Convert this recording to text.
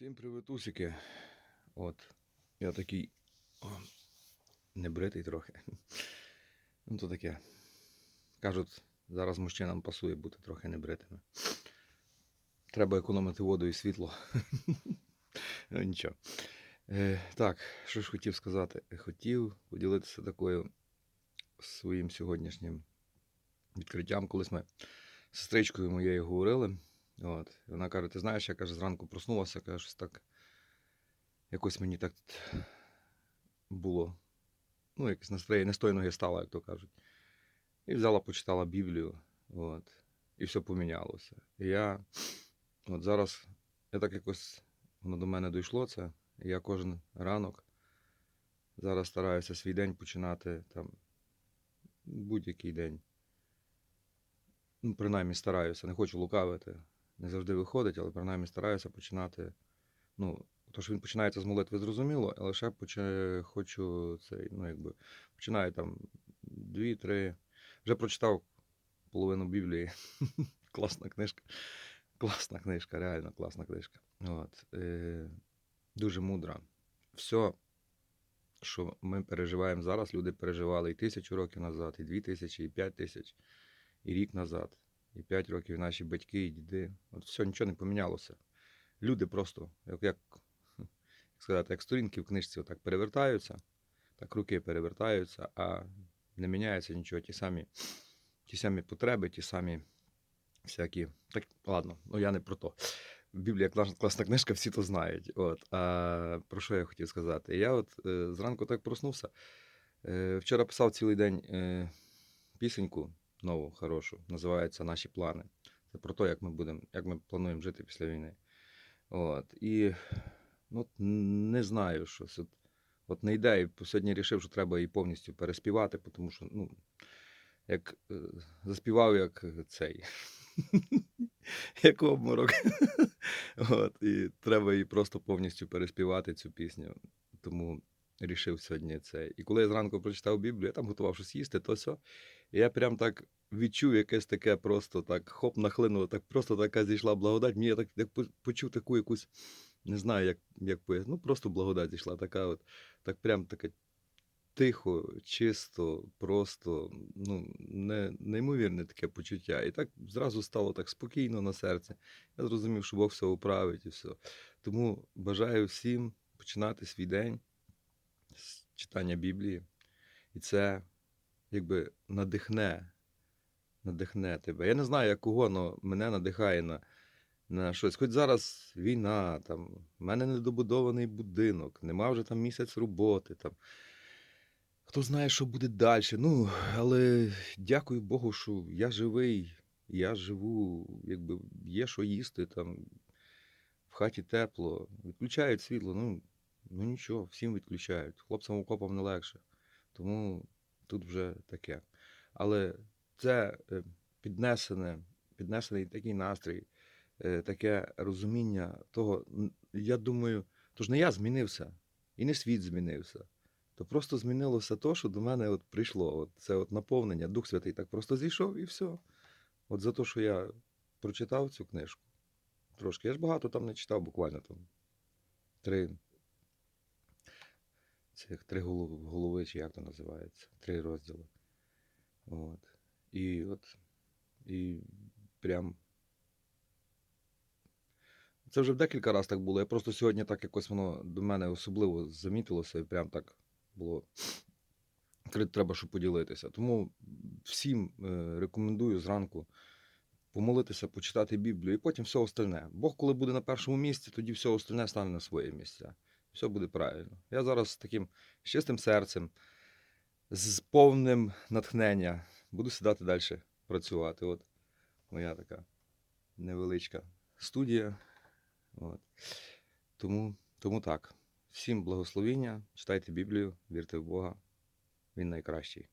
Всім привітусики. От. Я такий о, небритий трохи. Ну, то таке. Кажуть, зараз мужчинам пасує бути трохи небритими. Треба економити воду і світло. Ну, нічого. Е, так, що ж хотів сказати? Хотів поділитися такою своїм сьогоднішнім відкриттям. Колись ми з сестричкою моєю говорили. От. І вона каже: ти знаєш, я каже, зранку проснулася, каже, щось так. Якось мені так було. Ну, якесь настроєння, не з ноги стало, як то кажуть. І взяла, почитала Біблію. От, і все помінялося. І я от зараз, я так якось воно до мене дійшло це. І я кожен ранок зараз стараюся свій день починати там будь-який день. Ну, принаймні стараюся, не хочу лукавити. Не завжди виходить, але принаймні стараюся починати. Ну, то, що він починається з молитви, зрозуміло, але ще хочу цей, ну, якби, починаю там дві-три. Вже прочитав половину Біблії. класна книжка. Класна книжка, реально класна книжка. От, е, дуже мудра. Все, що ми переживаємо зараз, люди переживали і тисячу років назад, і дві тисячі, і п'ять тисяч, і рік назад, і п'ять років наші батьки, і діди. От все, нічого не помінялося. Люди просто, як, як, як сказати, як сторінки в книжці отак перевертаються, так руки перевертаються, а не міняється нічого. Ті самі, ті самі потреби, ті самі всякі. Так, ладно, ну я не про то. Біблія класна книжка, всі то знають. От. А про що я хотів сказати? Я от е, зранку так проснувся. Е, вчора писав цілий день е, пісеньку нову, хорошу, називається Наші плани. Це про те, як ми будемо, як ми плануємо жити після війни. От. І ну, не знаю, щось. От, от не йде. І сьогодні вирішив, що треба її повністю переспівати, тому що, ну, як е, заспівав, як цей. Як обморок. От, і треба її просто повністю переспівати цю пісню. Тому рішив сьогодні це. І коли я зранку прочитав Біблію, я там готував щось їсти, то все. І я прям так відчув якесь таке просто так хоп, нахлинуло, так просто така зійшла благодать. Мені я так, так почув таку якусь, не знаю, як, як пояснити, ну просто благодать зійшла, така от, так прям таке тихо, чисто, просто, ну, не, неймовірне таке почуття. І так зразу стало так спокійно на серці. Я зрозумів, що Бог все управить і все. Тому бажаю всім починати свій день з читання Біблії. І це якби надихне, надихне тебе. Я не знаю, як кого, але мене надихає на, на щось. Хоч зараз війна, там, в мене недобудований будинок, нема вже там місяць роботи. Там. Хто знає, що буде далі. Ну, але дякую Богу, що я живий, я живу, якби є що їсти, там, в хаті тепло, відключають світло. Ну, ну нічого, всім відключають. Хлопцям окопам не легше. Тому тут вже таке. Але це е, піднесене, піднесений такий настрій, е, таке розуміння того, я думаю, то ж не я змінився, і не світ змінився. То просто змінилося то, що до мене от прийшло. От це от наповнення. Дух Святий так просто зійшов і все. От за те, що я прочитав цю книжку трошки. Я ж багато там не читав, буквально там три. Цих три голов- голови, чи як то називається, три розділи. От. І от. І прям. Це вже в декілька разів так було. Я просто сьогодні так якось воно до мене особливо замітилося, і прям так було. Треба, щоб поділитися. Тому всім е, рекомендую зранку помолитися, почитати Біблію, і потім все остальне. Бог, коли буде на першому місці, тоді все остальне стане на своє місце. Все буде правильно. Я зараз з таким чистим серцем, з повним натхнення буду сідати далі працювати. От моя така невеличка студія. От. Тому, тому так. Всім благословіння, читайте Біблію, вірте в Бога. Він найкращий.